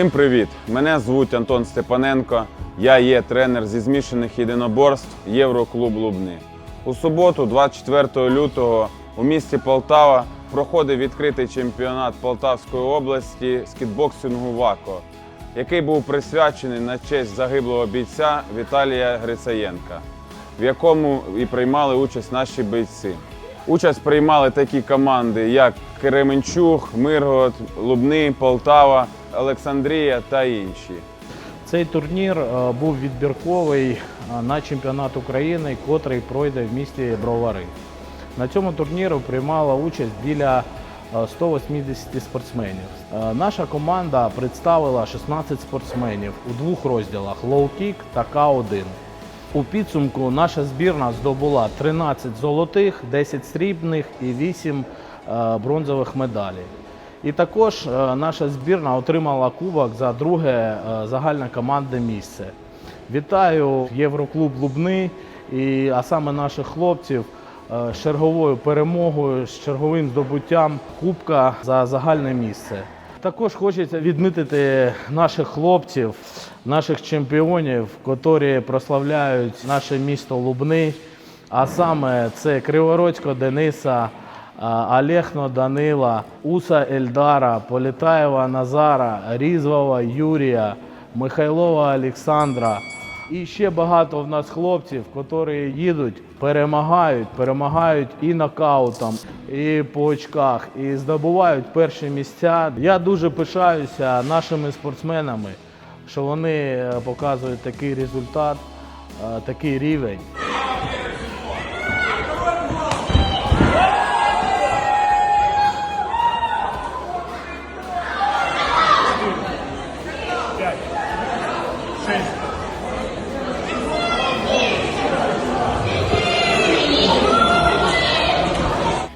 Всім привіт! Мене звуть Антон Степаненко. Я є тренер зі змішаних єдиноборств Євроклуб Лубни. У суботу, 24 лютого, у місті Полтава проходив відкритий чемпіонат Полтавської області з кітбоксингу ВАКО, який був присвячений на честь загиблого бійця Віталія Грицаєнка, в якому і приймали участь наші бійці. Участь приймали такі команди, як Кременчуг, Миргород, Лубни, Полтава, Олександрія та інші. Цей турнір е, був відбірковий е, на чемпіонат України, котрий пройде в місті Бровари. На цьому турніру приймала участь біля е, 180 спортсменів. Е, Наша команда представила 16 спортсменів у двох розділах лоу-кік та К1. У підсумку наша збірна здобула 13 золотих, 10 срібних і 8 е, бронзових медалей. І також е, наша збірна отримала кубок за друге е, загальне командне місце. Вітаю Євроклуб Лубни, і, а саме наших хлопців е, з черговою перемогою, з черговим здобуттям кубка за загальне місце. Також хочеться відмітити наших хлопців, наших чемпіонів, котрі прославляють наше місто Лубни. А саме це Кривородського Дениса, Олегно Данила, Уса Ельдара, Політаєва Назара, Різвова Юрія, Михайлова Олександра. І ще багато в нас хлопців, які їдуть, перемагають, перемагають і нокаутом, і по очках, і здобувають перші місця. Я дуже пишаюся нашими спортсменами, що вони е, показують такий результат, е, такий рівень.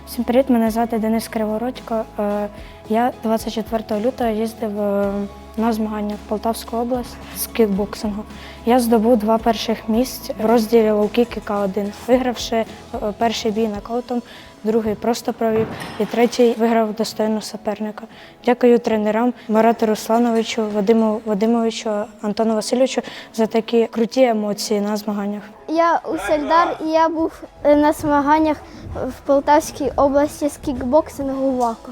Всім привіт, мене звати Денис Кривородько. Е, Я 24 лютого їздив е, на змагання в Полтавську область з кікбоксингу. Я здобув два перших місць в розділі лоу-кік і К1, вигравши е, перший бій нокаутом, другий просто провів і третій виграв достойно суперника. Дякую тренерам Марату Руслановичу, Вадиму Вадимовичу, Антону Васильовичу за такі круті емоції на змаганнях. Я Усельдар і я був е, на змаганнях в Полтавській області з кікбоксингу ВАКО.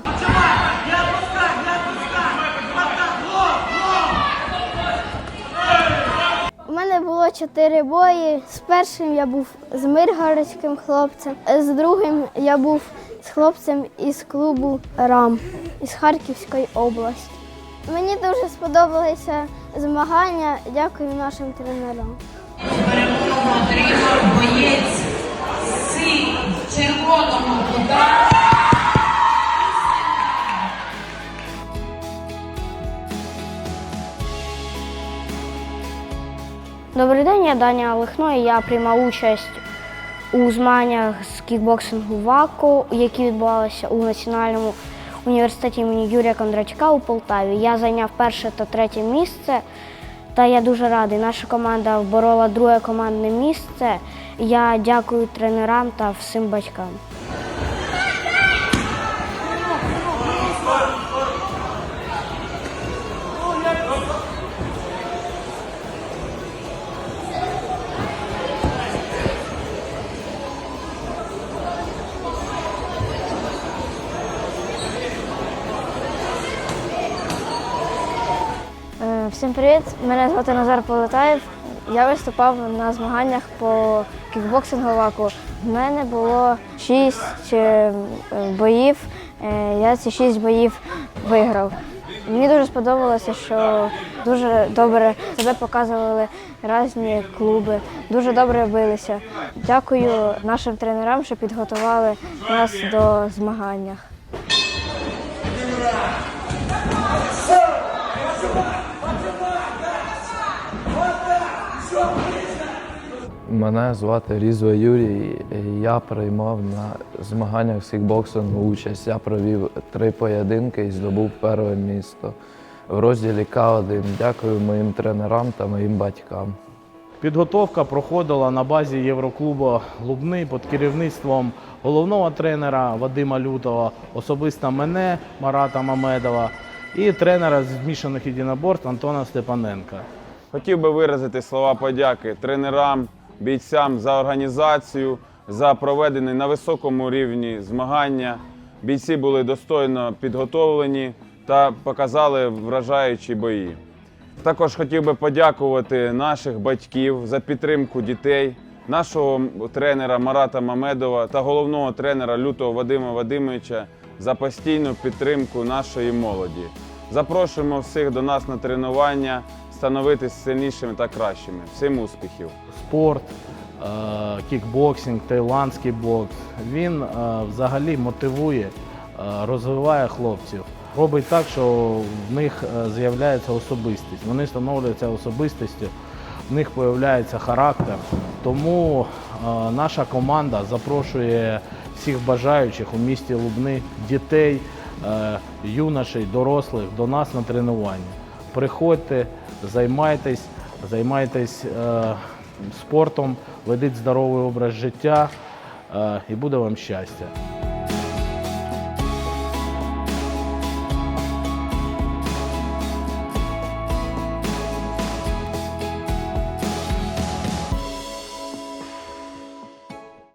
Мене було чотири бої. З першим я був з миргородським хлопцем, з другим я був з хлопцем із клубу РАМ із Харківської області. Мені дуже сподобалися змагання. Дякую нашим тренерам. Перемогу отримав боєць Добрий день, я Даня Лихно, і я приймав участь у змаганнях з кікбоксингу ВАКО, які відбувалися у Національному університеті імені Юрія Кондратюка у Полтаві. Я зайняв перше та третє місце, та я дуже радий. Наша команда вборола друге командне місце. Я дякую тренерам та всім батькам. Всім привіт! Мене звати Назар Полетаєв. Я виступав на змаганнях по кікбоксингу ВАКу. В мене було шість е, боїв. Е, Я ці шість боїв виграв. Мені дуже сподобалося, що дуже добре себе показували різні клуби, дуже добре билися. Дякую нашим тренерам, що підготували нас до змагання. Мене звати Різва Юрій. Я приймав на змаганнях з кікбоксингу участь. Я провів три поєдинки і здобув перше місто в розділі К1. Дякую моїм тренерам та моїм батькам. Підготовка проходила на базі Євроклубу Лубни під керівництвом головного тренера Вадима Лютого, особисто мене, Марата Мамедова і тренера з змішаних єдиноборств Антона Степаненка. Хотів би виразити слова подяки тренерам, бійцям за організацію, за проведені на високому рівні змагання. Бійці були достойно підготовлені та показали вражаючі бої. Також хотів би подякувати наших батьків за підтримку дітей, нашого тренера Марата Мамедова та головного тренера Лютого Вадима Вадимовича за постійну підтримку нашої молоді. Запрошуємо всіх до нас на тренування, становитись сильнішими та кращими. Всім успіхів! спорт, е, кікбоксинг, таїландський бокс. Він е, взагалі мотивує, е, розвиває хлопців. Робить так, що в них з'являється особистість. Вони становляться особистістю, в них з'являється характер. Тому наша команда запрошує всіх бажаючих у місті Лубни, дітей, юношей, дорослих до нас на тренування. Приходьте, займайтесь, займайтесь е, спортом, ведіть здоровий образ життя е, і буде вам щастя.